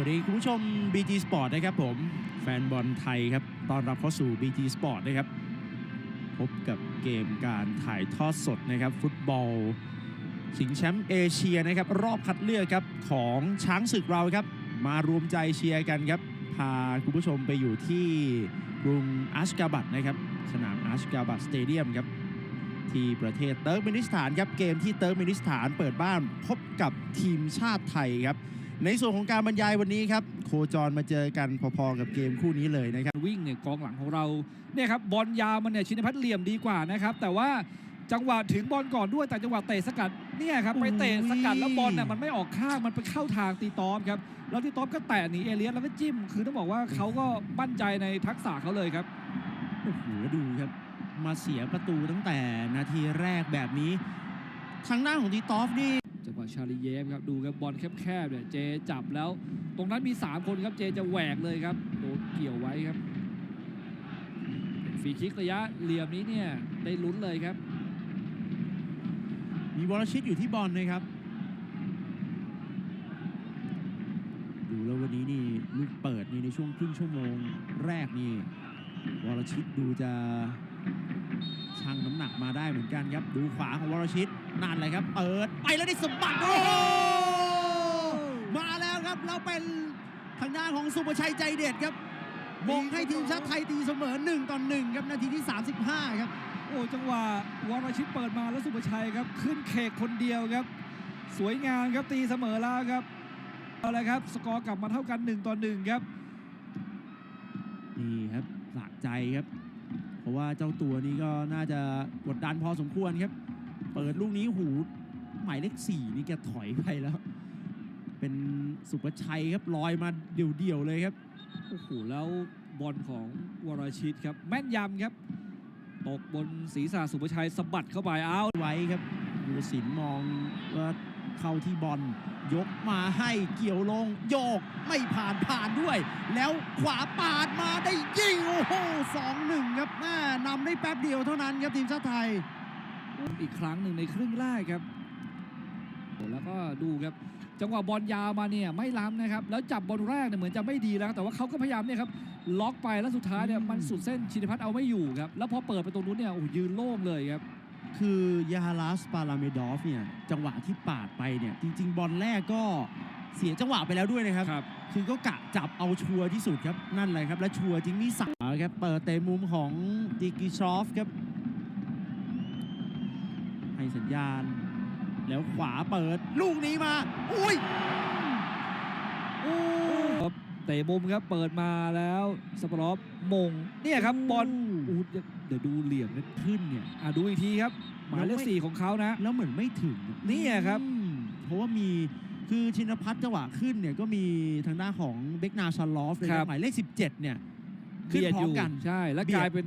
วัสดีคุณผู้ชม BG Sport นะครับผม แฟนบอลไทยครับต้อนรับเข้าสู่ BG Sport นะครับ พบกับเกมการถ่ายทอดสดนะครับ ฟุตบอลชิงแชมป์เอเชียนะครับ รอบคัดเลือกครับของช้างศึกเราครับ มารวมใจเชียร์กันครับ พาคุณผู้ชมไปอยู่ที่กรุงอัชกาบัดนะครับ สนามอัชกาบัดสเตเดียมครับ ที่ประเทศเติร์กเมนิสถานครับเกมที่เติร์กเมนิสถานเปิดบ้านพบกับทีมชาติไทยครับ ในส่วนของการบรรยายวันนี้ครับ โคจรมาเจอกันพอๆกับเกมคู่นี้เลยนะครับ วิ่งเนี่ยกองหลังของเราเนี่ยครับบอลยาวมันเนี่ยชินพัฒน์เหลี่ยมดีกว่านะครับ แต่ว่าจังหวะถึงบอลก่อนด้วยแต่จังหวะเตะสกัดเนี่ยครับไปเตะสกัดแล้วบอลน่ะมันไม่ออกข้างมันไปเข้าทางตีตอมครับแล้วตีตอมก็แตะหนีเอเลียสแล้วก็จิ้ม คือต้องบอกว่าเขาก็มั่นใจในทักษะเขาเลยครับโอ้โหดูครับ มาเสียประตูตั้งแต่นาทีแรกแบบนี้ทางด้านของดีตอฟนี่จังหวะ ชาลีเยฟครับดูครับบอลแคบๆเนี่ยเจจับแล้ว ตรงนั้นมี 3 คนครับเจจะแหวกเลยครับโดนเกี่ยวไว้ครับฟรีคิกระยะเหลี่ยมนี้เนี่ยได้ลุ้นเลยครับ มีวรชิตอยู่ที่บอลนะครับ ดูแล้ววันนี้นี่ลูกเปิดนี่ในช่วงครึ่งชั่วโมงแรกนี่วรชิตดูจะ ชั่งน้ำหนักมาได้เหมือนกันครับ ดูขวาของวรชิตนั่นเลยครับ เปิดไปแล้วได้สะบัดโอ้โหมาแล้วครับเราเป็นทางด้านของสุประชัยใจเด็ดครับมงให้ทีมชาติไทยตีเสมอ1ต่อ1ครับนาทีที่ 35 ครับ โอ้จังหวะวรชิตเปิดมาแล้วสุภชัยครับ ขึ้นเขกคนเดียวครับ สวยงามครับตีเสมอแล้วครับเอาละครับ สกอร์กลับมาเท่ากัน1ต่อ1ครับนี่ครับสะใจครับเพ ราะว่าเจ้าตัวนี้ก็น่าจะกดดันพอสมควรครับ เปิดลูกนี้หูหมายเลขสี่นี่แกถอยไปแล้ว เป็นสุประชัยครับลอยมาเดี่ยวๆเลยครับโอ้โหแล้วบอลของวรชิตครับแม่นยำครับ ตกบนศีรษะสุภชัยสะบัดเข้าไปเอาไว้ครับดูสินมองว่าเข้าที่บอลยกมาให้เกี่ยวลง โยกไม่ผ่านผ่านด้วย แล้วขวาปาดมาได้ยิงโอ้โหสองหนึ่งครับแม่นำ ได้แป๊บเดียวเท่านั้นครับทีมชาติไทย อีกครั้งหนึ่งในครึ่งแรกครับโอ้แล้วก็ดูครับจังหวะบอลยาวมาเนี่ยไม่ล้ำนะครับ แล้วจับบอลแรกเนี่ยเหมือนจะไม่ดีแล้ว แต่ว่าเขาก็พยายามเนี่ยครับล็อกไปแล้วสุดท้ายเนี่ยอืมมันสุดเส้นชินพัฒน์เอาไม่อยู่ครับ แล้วพอเปิดไปตรงนู้นเนี่ยโอ้โหยืนโล่งเลยครับ คือยาฮาลัสปาราเมดอฟเนี่ยจังหวะที่ปาดไปเนี่ยจริง ๆ บอลแรกก็ เสียจังหวะไปแล้วด้วยนะครับ ครับ คือก็กะจับเอาชัวร์ที่สุดครับ นั่นเลยครับ และชัวร์จริงมีสาครับ เปิดเตะมุมของดิกิชอฟครับ ให้สัญญาณ แล้วขวาเปิดลูกนี้มา อุ้ยครับเตะมุมครับเปิดมาแล้วสปอร์ตมงเนี่ยครับบอลอู้เดี๋ยวดูเหลี่ยมนะขึ้นเนี่ยอะดูอีกทีครับ หมายเลขสี่ของเขานะ แล้วเหมือนไม่ถึงเนี่ยครับอืมเพราะว่ามี คือชินพัฒน์จังหวะขึ้นเนี่ยก็มีทางด้านของเบกนาชาลอฟเลยคครัรับบหมายเลข 17 เนี่ย ขึ้นเบียดพร้ออมยู่กัน ใช่ แล้วเบียดกลายเป็น